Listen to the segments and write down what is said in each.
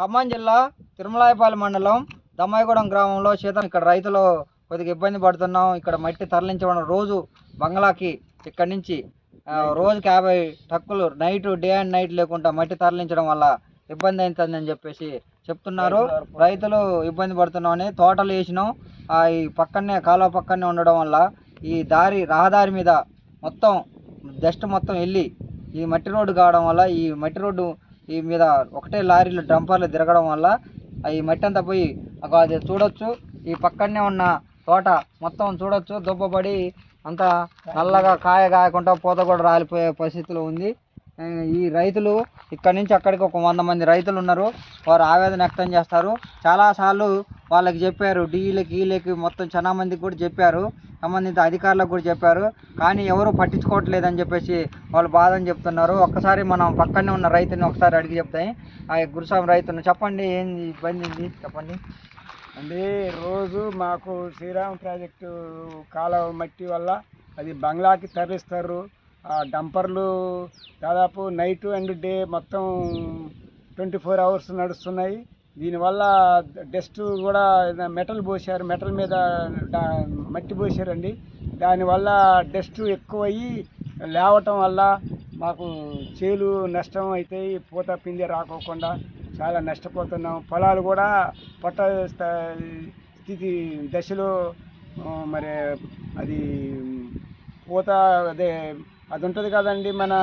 ఖమ్మం జిల్లా తిరుమలాయపాలెం మండలం దమ్మాయిగూడెం గ్రామంలో శీతం. ఇక్కడ రైతులు కొద్దిగా ఇబ్బంది పడుతున్నాం. ఇక్కడ మట్టి తరలించడం రోజు బంగ్లాకి ఇక్కడి నుంచి రోజుకి యాభై టక్కులు నైట్ డే అండ్ నైట్ లేకుండా మట్టి తరలించడం వల్ల ఇబ్బంది అవుతుందని చెప్పేసి చెప్తున్నారు. రైతులు ఇబ్బంది పడుతున్నామని తోటలు వేసినాం. ఆ, ఈ పక్కనే కాలువ పక్కనే ఉండడం వల్ల ఈ దారి రహదారి మీద మొత్తం జస్ట్ మొత్తం వెళ్ళి ఈ మట్టి రోడ్డు కావడం వల్ల ఈ మట్టి రోడ్డు ఈ మీద ఒకటే లారీలు డంపర్లు తిరగడం వల్ల ఈ మట్టి అంతా పోయి అది చూడొచ్చు. ఈ పక్కనే ఉన్న తోట మొత్తం చూడొచ్చు. దుబ్బపడి అంతా నల్లగా కాయ కాయకుండా పూత కూడా రాలిపోయే పరిస్థితిలో ఉంది. ఈ రైతులు ఇక్కడి నుంచి అక్కడికి ఒక వంద మంది రైతులు ఉన్నారు. వారు ఆవేదన వ్యక్తం చేస్తారు. చాలాసార్లు వాళ్ళకి చెప్పారు డీలకి ఈలకి మొత్తం చాలా మందికి కూడా చెప్పారు. సంబంధిత అధికారులకు కూడా చెప్పారు. కానీ ఎవరు పట్టించుకోవట్లేదని చెప్పేసి వాళ్ళు బాధని చెప్తున్నారు. ఒక్కసారి మనం పక్కనే ఉన్న రైతుని ఒకసారి అడిగి చెప్తాయి. ఆ గురుస్వామి రైతును చెప్పండి ఏంది ఇబ్బంది చెప్పండి. అంటే రోజు మాకు శ్రీరామ్ ప్రాజెక్టు కాలువ మట్టి వల్ల అది బంగ్లాకి తరలిస్తారు. ఆ డంపర్లు దాదాపు నైట్ అండ్ డే మొత్తం ట్వంటీ ఫోర్ అవర్స్ నడుస్తున్నాయి. దీనివల్ల డస్ట్ కూడా మెటల్ పోసారు మెటల్ మీద మట్టి పోసారండి దానివల్ల డస్ట్ ఎక్కువయ్యి లేవటం వల్ల మాకు చేలు నష్టం అవుతాయి పూత పిందె రాకోకుండా చాలా నష్టపోతున్నాం. పొలాలు కూడా పొట్ట స్థితి దశలో మరి అది పూత అదే అది ఉంటుంది కదండి మన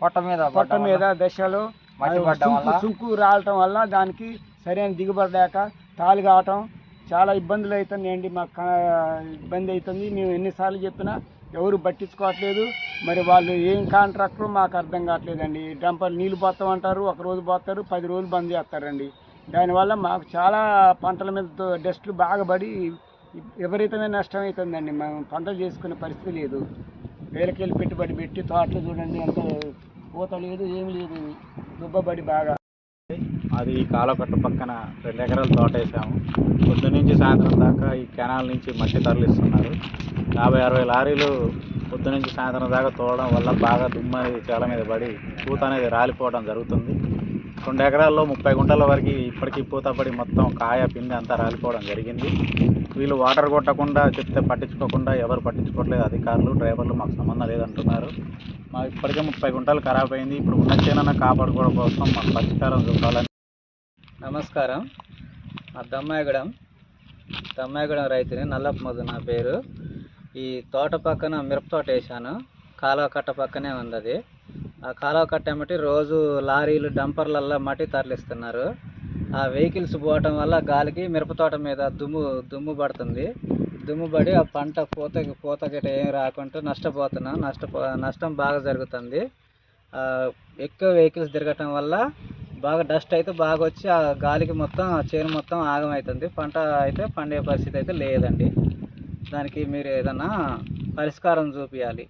పొట్ట మీద పొట్ట మీద దశలో? సుంకు రావటం వల్ల దానికి సరైన దిగుబడి లేక తాలు కావటం చాలా ఇబ్బందులు అవుతున్నాయండి. మాకు ఇబ్బంది అవుతుంది. మేము ఎన్నిసార్లు చెప్పినా ఎవరు పట్టించుకోవట్లేదు. మరి వాళ్ళు ఏం కాంట్రాక్టర్ మాకు అర్థం కావట్లేదండి. డంపర్ నీళ్ళు పోతామంటారు ఒక రోజు పోతారు పది రోజులు బంద్ చేస్తారండి. దానివల్ల మాకు చాలా పంటల మీద డస్ట్లు బాగా పడి విపరీతమైన నష్టం అవుతుందండి. మేము పంటలు చేసుకునే పరిస్థితి లేదు. వేలకెళ్ళి పెట్టుబడి పెట్టి తోటలు చూడండి ఎంత పూత లేదు ఏమి లేదు. దుబ్బబడి బాగా. అది ఈ పక్కన రెండు ఎకరాలు తోట వేసాము పొద్దు నుంచి సాయంత్రం దాకా ఈ కెనాల్ నుంచి మట్టి తరలిస్తున్నారు. యాభై అరవై లారీలు పొద్దు నుంచి సాయంత్రం దాకా తోడడం వల్ల బాగా దుమ్ము అనేది చాలా మీద పడి పూత అనేది రాలిపోవడం జరుగుతుంది. రెండు ఎకరాల్లో ముప్పై గుంటల వరకు ఇప్పటికీ పూతపడి మొత్తం కాయ పిండి అంతా రాలిపోవడం జరిగింది. వీళ్ళు వాటర్ కొట్టకుండా చెప్తే పట్టించుకోకుండా ఎవరు పట్టించుకోవట్లేదు అధికారులు డ్రైవర్లు మాకు సంబంధం లేదంటున్నారు. మాకు ఇప్పటికే ముప్పై గుంటలు ఖరాబ్ అయింది. ఇప్పుడు ఉన్న చేనన్న కాపాడుకోవడం కోసం మాకు పరిష్కారం చూపాలని నమస్కారం. నా దమ్మాయిగూడెం. దమ్మాయిగూడెం రైతుని నల్లప్ప మధు నా పేరు. ఈ తోట పక్కన మిరప తోట వేసాను కాలువ కట్ట పక్కనే ఉంది అది ఆ కాలువ కట్ట రోజు లారీలు డంపర్లల్లో మట్టి తరలిస్తున్నారు. ఆ వెహికల్స్ పోవటం వల్ల గాలికి మిరప తోట మీద దుమ్ము దుమ్ము పడుతుంది. దుమ్ము పడి ఆ పంట పూతకి పూత గట్ట ఏం రాకుండా నష్టపోతున్నాం. నష్టపో నష్టం బాగా జరుగుతుంది. ఎక్కువ వెహికల్స్ తిరగటం వల్ల బాగా డస్ట్ అయితే బాగా వచ్చి ఆ గాలికి మొత్తం ఆ చేను మొత్తం ఆగమవుతుంది పంట అయితే పండే పరిస్థితి అయితే లేదండి. దానికి మీరు ఏదన్నా పరిష్కారం చూపించాలి